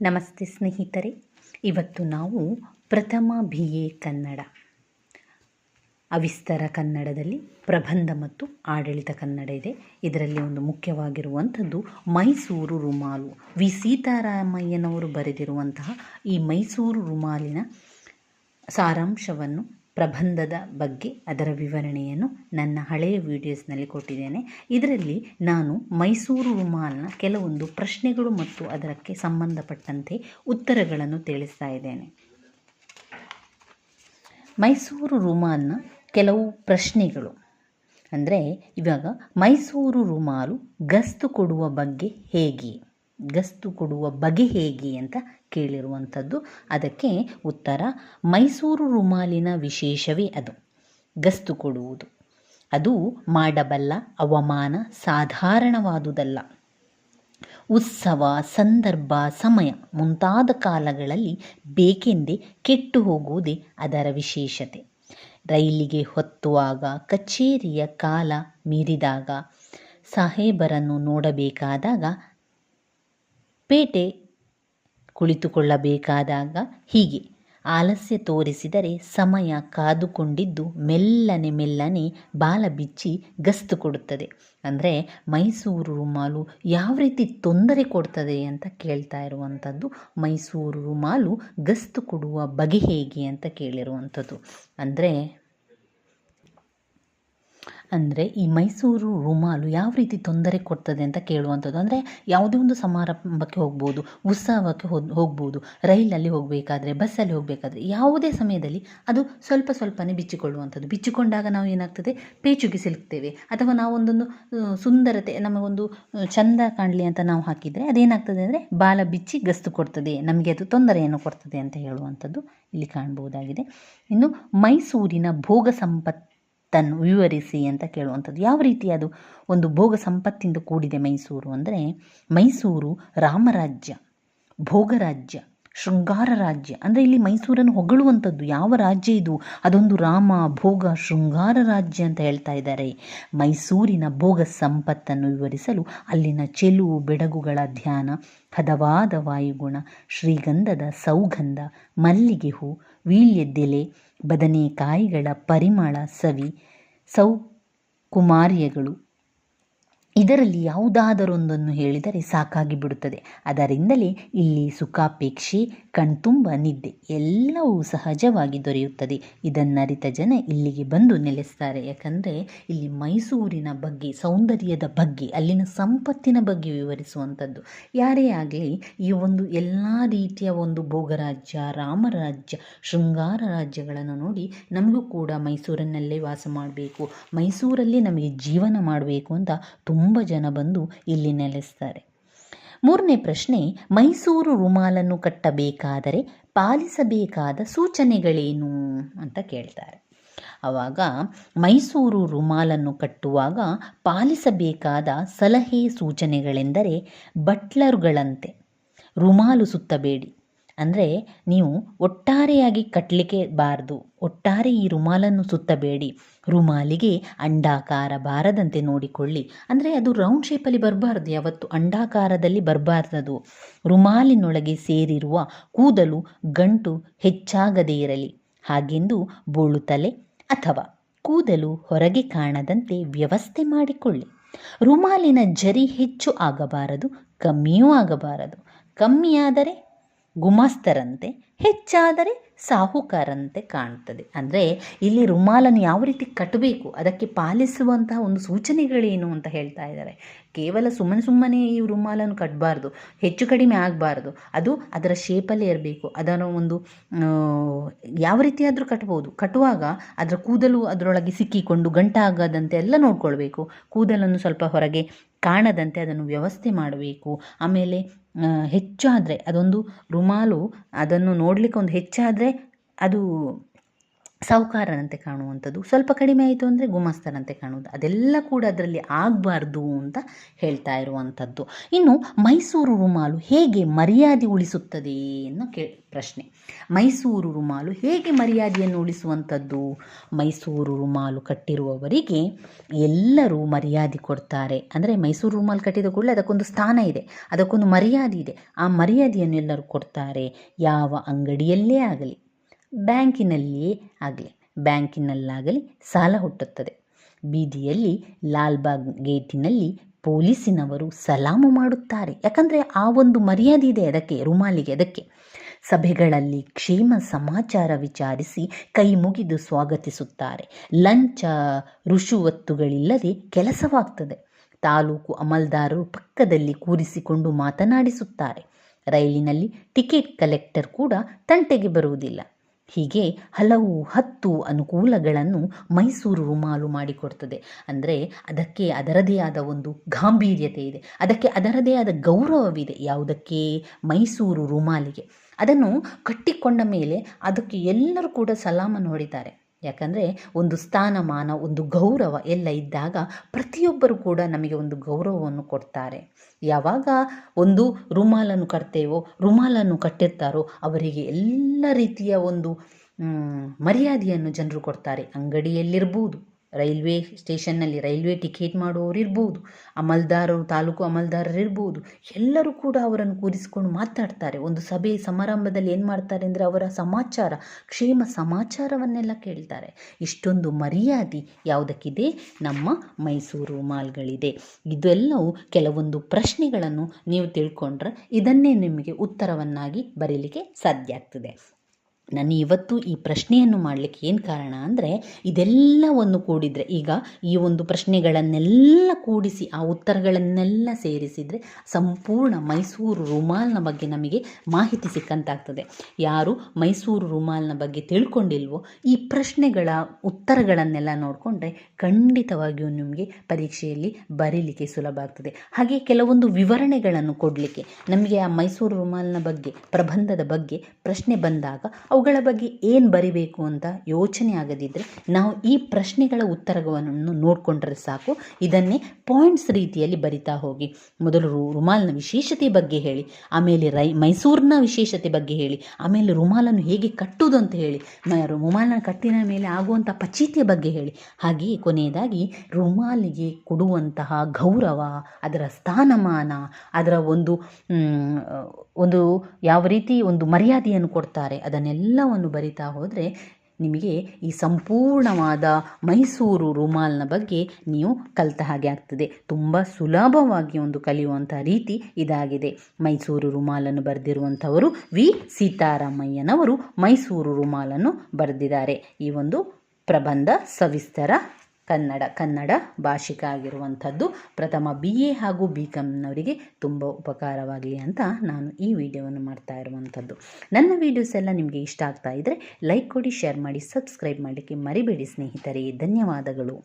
ನಮಸ್ತೆ ಸ್ನೇಹಿತರೆ, ಇವತ್ತು ನಾವು ಪ್ರಥಮ ಬಿ ಎ ಕನ್ನಡ, ಅವಿಸ್ತಾರ ಕನ್ನಡದಲ್ಲಿ ಪ್ರಬಂಧ ಮತ್ತು ಆಡಳಿತ ಕನ್ನಡ ಇದೆ. ಇದರಲ್ಲಿ ಒಂದು ಮುಖ್ಯವಾಗಿರುವಂಥದ್ದು ಮೈಸೂರು ರುಮಾಲು. ವಿ. ಸೀತಾರಾಮಯ್ಯನವರು ಬರೆದಿರುವಂತಹ ಈ ಮೈಸೂರು ರುಮಾಲಿನ ಸಾರಾಂಶವನ್ನು ಪ್ರಬಂಧದ ಬಗ್ಗೆ ಅದರ ವಿವರಣೆಯನ್ನು ನನ್ನ ಹಳೆಯ ವಿಡಿಯೋಸ್ನಲ್ಲಿ ಕೊಟ್ಟಿದ್ದೇನೆ. ಇದರಲ್ಲಿ ನಾನು ಮೈಸೂರು ರುಮಾಲ್ನ ಕೆಲವೊಂದು ಪ್ರಶ್ನೆಗಳು ಮತ್ತು ಅದಕ್ಕೆ ಸಂಬಂಧಪಟ್ಟಂತೆ ಉತ್ತರಗಳನ್ನು ತಿಳಿಸ್ತಾ ಇದ್ದೇನೆ. ಮೈಸೂರು ರುಮಾಲ್ನ ಕೆಲವು ಪ್ರಶ್ನೆಗಳು. ಅಂದರೆ ಇವಾಗ ಮೈಸೂರು ರುಮಾಲು ಗಸ್ತು ಕೊಡುವ ಬಗ್ಗೆ ಹೇಗೆ? ಗಸ್ತು ಕೊಡುವ ಬಗೆ ಹೇಗೆ ಅಂತ ಕೇಳಿರುವಂಥದ್ದು. ಅದಕ್ಕೆ ಉತ್ತರ, ಮೈಸೂರು ರುಮಾಲಿನ ವಿಶೇಷವೇ ಅದು. ಗಸ್ತು ಕೊಡುವುದು. ಅದು ಮಾಡಬಲ್ಲ, ಅವಮಾನ, ಸಾಧಾರಣವಾದುದಲ್ಲ. ಉತ್ಸವ, ಸಂದರ್ಭ, ಸಮಯ ಮುಂತಾದ ಕಾಲಗಳಲ್ಲಿ ಬೇಕೆಂದೇ ಕೆಟ್ಟು ಹೋಗುವುದೇ ಅದರ ವಿಶೇಷತೆ. ರೈಲಿಗೆ ಹೊತ್ತುವಾಗ ಕಚೇರಿಯ ಕಾಲ ಮೀರಿದಾಗ, ಸಾಹೇಬರನ್ನು ನೋಡಬೇಕಾದಾಗ ಪೇಟೆ ಕುಳಿತುಕೊಳ್ಳಬೇಕಾದಾಗ ಹೀಗೆ ಆಲಸ್ಯ ತೋರಿಸಿದರೆ ಸಮಯ ಕಾದುಕೊಂಡಿದ್ದು ಮೆಲ್ಲನೆ ಮೆಲ್ಲನೆ ಬಾಲ ಬಿಚ್ಚಿ ಗಸ್ತು ಕೊಡುತ್ತದೆ. ಅಂದರೆ ಮೈಸೂರು ರುಮಾಲು ಯಾವ ರೀತಿ ತೊಂದರೆ ಕೊಡ್ತದೆ ಅಂತ ಕೇಳ್ತಾ ಇರುವಂಥದ್ದು. ಮೈಸೂರು ರುಮಾಲು ಗಸ್ತು ಕೊಡುವ ಬಗೆ ಹೇಗೆ ಅಂತ ಕೇಳಿರುವಂಥದ್ದು. ಅಂದರೆ ಅಂದರೆ ಈ ಮೈಸೂರು ರುಮಾಲು ಯಾವ ರೀತಿ ತೊಂದರೆ ಕೊಡ್ತದೆ ಅಂತ ಕೇಳುವಂಥದ್ದು. ಅಂದರೆ ಯಾವುದೇ ಒಂದು ಸಮಾರಂಭಕ್ಕೆ ಹೋಗ್ಬೋದು, ಉತ್ಸವಕ್ಕೆ ಹೋಗ್ಬೋದು, ರೈಲಲ್ಲಿ ಹೋಗಬೇಕಾದ್ರೆ, ಬಸ್ಸಲ್ಲಿ ಹೋಗಬೇಕಾದ್ರೆ, ಯಾವುದೇ ಸಮಯದಲ್ಲಿ ಅದು ಸ್ವಲ್ಪ ಸ್ವಲ್ಪನೇ ಬಿಚ್ಚಿಕೊಳ್ಳುವಂಥದ್ದು. ಬಿಚ್ಚಿಕೊಂಡಾಗ ನಾವು ಏನಾಗ್ತದೆ? ಪೇಚುಗೆ ಸಿಲುಕ್ತೇವೆ. ಅಥವಾ ನಾವೊಂದೊಂದು ಸುಂದರತೆ, ನಮಗೊಂದು ಚಂದ ಕಾಣಲಿ ಅಂತ ನಾವು ಹಾಕಿದರೆ ಅದೇನಾಗ್ತದೆ ಅಂದರೆ ಬಾಲ ಬಿಚ್ಚಿ ಗಸ್ತು ಕೊಡ್ತದೆ. ನಮಗೆ ಅದು ತೊಂದರೆಯನ್ನು ಕೊಡ್ತದೆ ಅಂತ ಹೇಳುವಂಥದ್ದು ಇಲ್ಲಿ ಕಾಣಬಹುದಾಗಿದೆ. ಇನ್ನು ಮೈಸೂರಿನ ಭೋಗ ಸಂಪತ್ತು ತನ್ನು ವಿವರಿಸಿ ಅಂತ ಕೇಳುವಂಥದ್ದು. ಯಾವ ರೀತಿ ಅದು ಒಂದು ಭೋಗ ಸಂಪತ್ತಿಂದ ಕೂಡಿದೆ ಮೈಸೂರು ಅಂದರೆ ಮೈಸೂರು ರಾಮರಾಜ್ಯ, ಭೋಗರಾಜ್ಯ. ಶೃಂಗಾರ ರಾಜ್ಯ. ಅಂದರೆ ಇಲ್ಲಿ ಮೈಸೂರನ್ನು ಹೊಗಳುವಂಥದ್ದು ಯಾವ ರಾಜ್ಯ ಇದು? ಅದೊಂದು ರಾಮ ಭೋಗ ಶೃಂಗಾರ ರಾಜ್ಯ ಅಂತ ಹೇಳ್ತಾ ಇದ್ದಾರೆ. ಮೈಸೂರಿನ ಭೋಗ ಸಂಪತ್ತನ್ನು ವಿವರಿಸಲು ಅಲ್ಲಿನ ಚೆಲು ಬೆಡಗುಗಳ ಧ್ಯಾನ, ಹದವಾದ ವಾಯುಗುಣ, ಶ್ರೀಗಂಧದ ಸೌಗಂಧ, ಮಲ್ಲಿಗೆ ಹೂ, ವೀಳ್ಯದೆಲೆ, ಬದನೆಕಾಯಿಗಳ ಪರಿಮಳ ಸವಿ, ಸೌಕುಮಾರ್ಯಗಳು ಇದರಲ್ಲಿ ಯಾವುದಾದರೊಂದನ್ನು ಹೇಳಿದರೆ ಸಾಕಾಗಿ ಬಿಡುತ್ತದೆ ಅದರಿಂದಲೇ ಇಲ್ಲಿ ಸುಖಾಪೇಕ್ಷೆ, ಕಣ್ತುಂಬ, ನಿದ್ದೆ ಎಲ್ಲವೂ ಸಹಜವಾಗಿ ದೊರೆಯುತ್ತದೆ. ಇದನ್ನರಿತ ಜನ ಇಲ್ಲಿಗೆ ಬಂದು ನೆಲೆಸ್ತಾರೆ. ಯಾಕಂದರೆ ಇಲ್ಲಿ ಮೈಸೂರಿನ ಬಗ್ಗೆ, ಸೌಂದರ್ಯದ ಬಗ್ಗೆ, ಅಲ್ಲಿನ ಸಂಪತ್ತಿನ ಬಗ್ಗೆ ವಿವರಿಸುವಂಥದ್ದು. ಯಾರೇ ಆಗಲಿ, ಈ ಒಂದು ಎಲ್ಲ ರೀತಿಯ ಒಂದು ಭೋಗರಾಜ್ಯ, ರಾಮರಾಜ್ಯ, ಶೃಂಗಾರ ರಾಜ್ಯಗಳನ್ನು ನೋಡಿ ನಮಗೂ ಕೂಡ ಮೈಸೂರಿನಲ್ಲೇ ವಾಸ ಮಾಡಬೇಕು. ಮೈಸೂರಲ್ಲಿ ನಮಗೆ ಜೀವನ ಮಾಡಬೇಕು ಅಂತ ತುಂಬ ಜನ ಬಂದು ಇಲ್ಲಿ ನೆಲೆಸ್ತಾರೆ. ಮೂರನೇ ಪ್ರಶ್ನೆ, ಮೈಸೂರು ರುಮಾಲನ್ನು ಕಟ್ಟಬೇಕಾದರೆ ಪಾಲಿಸಬೇಕಾದ ಸೂಚನೆಗಳೇನು ಅಂತ ಕೇಳ್ತಾರೆ. ಆವಾಗ ಮೈಸೂರು ರುಮಾಲನ್ನು ಕಟ್ಟುವಾಗ ಪಾಲಿಸಬೇಕಾದ ಸಲಹೆ ಸೂಚನೆಗಳೆಂದರೆ ಬಟ್ಲರ್ಗಳಂತೆ. ರುಮಾಲು ಸುತ್ತಬೇಡಿ. ಅಂದರೆ ನೀವು ಒಟ್ಟಾರೆಯಾಗಿ ಕಟ್ಟಲಿಕ್ಕೆ ಬಾರದು, ಒಟ್ಟಾರೆ ಈ ರುಮಾಲನ್ನು ಸುತ್ತಬೇಡಿ. ರುಮಾಲಿಗೆ ಅಂಡಾಕಾರ ಬಾರದಂತೆ ನೋಡಿಕೊಳ್ಳಿ. ಅಂದರೆ ಅದು ರೌಂಡ್ ಶೇಪಲ್ಲಿ ಬರಬಾರ್ದು, ಯಾವತ್ತು ಅಂಡಾಕಾರದಲ್ಲಿ ಬರಬಾರ್ದದು. ರುಮಾಲಿನೊಳಗೆ ಸೇರಿರುವ ಕೂದಲು ಗಂಟು ಹೆಚ್ಚಾಗದೇ ಇರಲಿ. ಹಾಗೆಂದು ಬೋಳುತಲೆ ಅಥವಾ ಕೂದಲು ಹೊರಗೆ ಕಾಣದಂತೆ ವ್ಯವಸ್ಥೆ ಮಾಡಿಕೊಳ್ಳಿ. ರುಮಾಲಿನ ಜರಿ ಹೆಚ್ಚು ಆಗಬಾರದು, ಕಮ್ಮಿಯೂ ಆಗಬಾರದು. ಕಮ್ಮಿಯಾದರೆ ಗುಮಾಸ್ತರಂತೆ, ಹೆಚ್ಚಾದರೆ ಸಾಹುಕಾರಂತೆ ಕಾಣ್ತದೆ. ಅಂದರೆ ಇಲ್ಲಿ ರುಮಾಲನ್ನು ಯಾವ ರೀತಿ ಕಟ್ಟಬೇಕು, ಅದಕ್ಕೆ ಪಾಲಿಸುವಂತಹ ಒಂದು ಸೂಚನೆಗಳೇನು ಅಂತ ಹೇಳ್ತಾ ಇದ್ದಾರೆ. ಕೇವಲ ಸುಮ್ಮನೆ ಸುಮ್ಮನೆ ಈ ರುಮಾಲನ್ನು ಕಟ್ಟಬಾರ್ದು ಹೆಚ್ಚು ಕಡಿಮೆ ಆಗಬಾರ್ದು. ಅದು ಅದರ ಶೇಪಲ್ಲೇ ಇರಬೇಕು. ಅದನ್ನು ಒಂದು ಯಾವ ರೀತಿಯಾದರೂ ಕಟ್ಬೋದು. ಕಟ್ಟುವಾಗ ಅದರ ಕೂದಲು ಅದರೊಳಗೆ ಸಿಕ್ಕಿಕೊಂಡು ಗಂಟಾಗದಂತೆ ಎಲ್ಲ ನೋಡ್ಕೊಳ್ಬೇಕು. ಕೂದಲನ್ನು ಸ್ವಲ್ಪ ಹೊರಗೆ ಕಾಣದಂತೆ ಅದನ್ನು ವ್ಯವಸ್ಥೆ ಮಾಡಬೇಕು. ಆಮೇಲೆ ಹೆಚ್ಚಾದರೆ ಅದೊಂದು ರುಮಾಲು ಅದನ್ನು ನೋಡಲಿಕ್ಕೆ ಒಂದು ಹೆಚ್ಚಾದರೆ ಅದು ಸಾಹುಕಾರನಂತೆ ಕಾಣುವಂಥದ್ದು, ಸ್ವಲ್ಪ ಕಡಿಮೆ ಆಯಿತು ಅಂದರೆ ಗುಮಾಸ್ತರಂತೆ ಕಾಣುವುದು. ಅದೆಲ್ಲ ಕೂಡ ಅದರಲ್ಲಿ ಆಗಬಾರ್ದು ಅಂತ ಹೇಳ್ತಾ ಇರುವಂಥದ್ದು. ಇನ್ನು ಮೈಸೂರು ರುಮಾಲು ಹೇಗೆ ಮರ್ಯಾದೆ ಉಳಿಸುತ್ತದೆ ಅನ್ನೋ ಕೇ, ಪ್ರಶ್ನೆ. ಮೈಸೂರು ರುಮಾಲು ಹೇಗೆ ಮರ್ಯಾದೆಯನ್ನು ಉಳಿಸುವಂಥದ್ದು? ಮೈಸೂರು ರುಮಾಲು ಕಟ್ಟಿರುವವರಿಗೆ ಎಲ್ಲರೂ ಮರ್ಯಾದೆ ಕೊಡ್ತಾರೆ. ಅಂದರೆ ಮೈಸೂರು ರುಮಾಲು ಕಟ್ಟಿದ ಕೂಡಲೇ ಅದಕ್ಕೊಂದು ಸ್ಥಾನ ಇದೆ. ಅದಕ್ಕೊಂದು ಮರ್ಯಾದೆ ಇದೆ. ಆ ಮರ್ಯಾದೆಯನ್ನು ಎಲ್ಲರೂ ಕೊಡ್ತಾರೆ. ಯಾವ ಅಂಗಡಿಯಲ್ಲೇ ಆಗಲಿ ಬ್ಯಾಂಕಿನಲ್ಲಿಯೇ ಆಗಲಿ, ಬ್ಯಾಂಕಿನಲ್ಲಾಗಲಿ ಸಾಲ ಹುಟ್ಟುತ್ತದೆ. ಬೀದಿಯಲ್ಲಿ ಲಾಲ್ಬಾಗ್ ಗೇಟಿನಲ್ಲಿ ಪೊಲೀಸಿನವರು ಸಲಾಮು ಮಾಡುತ್ತಾರೆ. ಯಾಕಂದರೆ ಆ ಒಂದು ಮರ್ಯಾದೆ ಇದೆ ಅದಕ್ಕೆ, ರುಮಾಲಿಗೆ ಅದಕ್ಕೆ. ಸಭೆಗಳಲ್ಲಿ ಕ್ಷೇಮ ಸಮಾಚಾರ ವಿಚಾರಿಸಿ ಕೈ ಮುಗಿದು ಸ್ವಾಗತಿಸುತ್ತಾರೆ. ಲಂಚ ರುಷುವತ್ತುಗಳಿಲ್ಲದೆ ಕೆಲಸವಾಗ್ತದೆ. ತಾಲೂಕು ಅಮಲ್ದಾರರು ಪಕ್ಕದಲ್ಲಿ ಕೂರಿಸಿಕೊಂಡು ಮಾತನಾಡಿಸುತ್ತಾರೆ. ರೈಲಿನಲ್ಲಿ ಟಿಕೆಟ್ ಕಲೆಕ್ಟರ್ ಕೂಡ ತಂಟೆಗೆ ಬರುವುದಿಲ್ಲ. ಹೀಗೆ ಹಲವು ಹತ್ತು ಅನುಕೂಲಗಳನ್ನು ಮೈಸೂರು ರುಮಾಲು ಮಾಡಿಕೊಡ್ತದೆ. ಅಂದರೆ ಅದಕ್ಕೆ ಅದರದೇ ಆದ ಒಂದು ಗಾಂಭೀರ್ಯತೆ ಇದೆ. ಅದಕ್ಕೆ ಅದರದೇ ಆದ ಗೌರವವಿದೆ ಯಾವುದಕ್ಕೆ? ಮೈಸೂರು ರುಮಾಲಿಗೆ. ಅದನ್ನು ಕಟ್ಟಿಕೊಂಡ ಮೇಲೆ ಅದಕ್ಕೆ ಎಲ್ಲರೂ ಕೂಡ ಸಲಾಮನ್ನು ಹೊಡಿತಾರೆ. ಯಾಕಂದರೆ ಒಂದು ಸ್ಥಾನಮಾನ, ಒಂದು ಗೌರವ ಎಲ್ಲ ಇದ್ದಾಗ ಪ್ರತಿಯೊಬ್ಬರು ಕೂಡ ನಮಗೆ ಒಂದು ಗೌರವವನ್ನು ಕೊಡ್ತಾರೆ. ಯಾವಾಗ ಒಂದು ರುಮಾಲನ್ನು ಕಟ್ತೇವೋ, ರುಮಾಲನ್ನು ಕಟ್ಟಿರ್ತಾರೋ, ಅವರಿಗೆ ಎಲ್ಲ ರೀತಿಯ ಒಂದು ಮರ್ಯಾದೆಯನ್ನು ಜನರು ಕೊಡ್ತಾರೆ. ಅಂಗಡಿಯಲ್ಲಿರ್ಬೋದು ರೈಲ್ವೆ ಸ್ಟೇಷನ್ನಲ್ಲಿ ರೈಲ್ವೆ ಟಿಕೆಟ್ ಮಾಡುವವರು ಇರ್ಬೋದು, ಅಮಲ್ದಾರರು, ತಾಲೂಕು ಅಮಲ್ದಾರರಿರ್ಬೋದು ಎಲ್ಲರೂ ಕೂಡ ಅವರನ್ನು ಕೂರಿಸಿಕೊಂಡು ಮಾತಾಡ್ತಾರೆ. ಒಂದು ಸಭೆ, ಸಮಾರಂಭದಲ್ಲಿ ಏನು ಮಾಡ್ತಾರೆ ಅಂದರೆ ಅವರ ಸಮಾಚಾರ, ಕ್ಷೇಮ ಸಮಾಚಾರವನ್ನೆಲ್ಲ ಕೇಳ್ತಾರೆ. ಇಷ್ಟೊಂದು ಮರ್ಯಾದೆ ಯಾವುದಕ್ಕಿದೆ? ನಮ್ಮ ಮೈಸೂರು ಮಾಲ್ಗಳಿದೆ. ಇದೆಲ್ಲವೂ ಕೆಲವೊಂದು ಪ್ರಶ್ನೆಗಳನ್ನು ನೀವು ತಿಳ್ಕೊಂಡ್ರೆ ಇದನ್ನೇ ನಿಮಗೆ ಉತ್ತರವನ್ನಾಗಿ ಬರೀಲಿಕ್ಕೆ ಸಾಧ್ಯ ಆಗ್ತದೆ. ನಾನು ಇವತ್ತು ಈ ಪ್ರಶ್ನೆಯನ್ನು ಮಾಡಲಿಕ್ಕೆ ಏನು ಕಾರಣ ಅಂದರೆ ಇದೆಲ್ಲವನ್ನು ಕೂಡಿದರೆ, ಈಗ ಈ ಒಂದು ಪ್ರಶ್ನೆಗಳನ್ನೆಲ್ಲ ಕೂಡಿಸಿ, ಆ ಉತ್ತರಗಳನ್ನೆಲ್ಲ ಸೇರಿಸಿದರೆ ಸಂಪೂರ್ಣ ಮೈಸೂರು ರುಮಾಲ್ನ ಬಗ್ಗೆ ನಮಗೆ ಮಾಹಿತಿ ಸಿಕ್ಕಂತಾಗ್ತದೆ. ಯಾರು ಮೈಸೂರು ರುಮಾಲ್ನ ಬಗ್ಗೆ ತಿಳ್ಕೊಂಡಿಲ್ವೋ, ಈ ಪ್ರಶ್ನೆಗಳ ಉತ್ತರಗಳನ್ನೆಲ್ಲ ನೋಡಿಕೊಂಡ್ರೆ ಖಂಡಿತವಾಗಿಯೂ ನಿಮಗೆ ಪರೀಕ್ಷೆಯಲ್ಲಿ ಬರೀಲಿಕ್ಕೆ ಸುಲಭ ಆಗ್ತದೆ. ಹಾಗೆ ಕೆಲವೊಂದು ವಿವರಣೆಗಳನ್ನು ಕೊಡಲಿಕ್ಕೆ, ನಮಗೆ ಆ ಮೈಸೂರು ರುಮಾಲ್ನ ಬಗ್ಗೆ, ಪ್ರಬಂಧದ ಬಗ್ಗೆ ಪ್ರಶ್ನೆ ಬಂದಾಗ ಅವುಗಳ ಬಗ್ಗೆ ಏನು ಬರಿಬೇಕು ಅಂತ ಯೋಚನೆ ಆಗದಿದ್ದರೆ ನಾವು ಈ ಪ್ರಶ್ನೆಗಳ ಉತ್ತರವನ್ನು ನೋಡಿಕೊಂಡ್ರೆ ಸಾಕು. ಇದನ್ನೇ ಪಾಯಿಂಟ್ಸ್ ರೀತಿಯಲ್ಲಿ ಬರಿತಾ ಹೋಗಿ. ಮೊದಲು ರುಮಾಲ್ನ ವಿಶೇಷತೆ ಬಗ್ಗೆ ಹೇಳಿ, ಆಮೇಲೆ ರೈ ಮೈಸೂರಿನ ವಿಶೇಷತೆ ಬಗ್ಗೆ ಹೇಳಿ, ಆಮೇಲೆ ರುಮಾಲನ್ನು ಹೇಗೆ ಕಟ್ಟುವುದು ಅಂತ ಹೇಳಿ, ಮ ರುಮಾಲನ್ನು ಕಟ್ಟಿನ ಮೇಲೆ ಆಗುವಂಥ ಪಚೀತಿಯ ಬಗ್ಗೆ ಹೇಳಿ. ಹಾಗೆಯೇ ಕೊನೆಯದಾಗಿ ರುಮಾಲಿಗೆ ಕೊಡುವಂತಹ ಗೌರವ, ಅದರ ಸ್ಥಾನಮಾನ, ಅದರ ಒಂದು ಒಂದು ಯಾವ ರೀತಿ ಒಂದು ಮರ್ಯಾದೆಯನ್ನು ಕೊಡ್ತಾರೆ ಅದನ್ನೆಲ್ಲವನ್ನು ಬರಿತಾ ಹೋದರೆ ನಿಮಗೆ ಈ ಸಂಪೂರ್ಣವಾದ ಮೈಸೂರು ರುಮಾಲ್ನ ಬಗ್ಗೆ ನೀವು ಕಲಿತ ಹಾಗೆ ಆಗ್ತದೆ. ತುಂಬ ಸುಲಭವಾಗಿ ಒಂದು ಕಲಿಯುವಂಥ ರೀತಿ ಇದಾಗಿದೆ. ಮೈಸೂರು ರುಮಾಲನ್ನು ಬರೆದಿರುವಂಥವರು ವಿ. ಸೀತಾರಾಮಯ್ಯನವರು ಮೈಸೂರು ರುಮಾಲನ್ನು ಬರೆದಿದ್ದಾರೆ. ಈ ಒಂದು ಪ್ರಬಂಧ ಸವಿಸ್ತರ ಕನ್ನಡ ಕನ್ನಡ ಭಾಷಿಕ ಆಗಿರುವಂಥದ್ದು. ಪ್ರಥಮ ಬಿ ಎ ಹಾಗೂ ಬಿ ಕಾಮ್ನವರಿಗೆ ತುಂಬ ಉಪಕಾರವಾಗಲಿ ಅಂತ ನಾನು ಈ ವಿಡಿಯೋವನ್ನು ಮಾಡ್ತಾ ಇರುವಂಥದ್ದು. ನನ್ನ ವೀಡಿಯೋಸ್ ಎಲ್ಲ ನಿಮಗೆ ಇಷ್ಟ ಆಗ್ತಾ ಇದ್ದರೆ ಲೈಕ್ ಕೊಡಿ ಶೇರ್ ಮಾಡಿ ಸಬ್ಸ್ಕ್ರೈಬ್ ಮಾಡಲಿಕ್ಕೆ ಮರಿಬೇಡಿ ಸ್ನೇಹಿತರೆ. ಧನ್ಯವಾದಗಳು.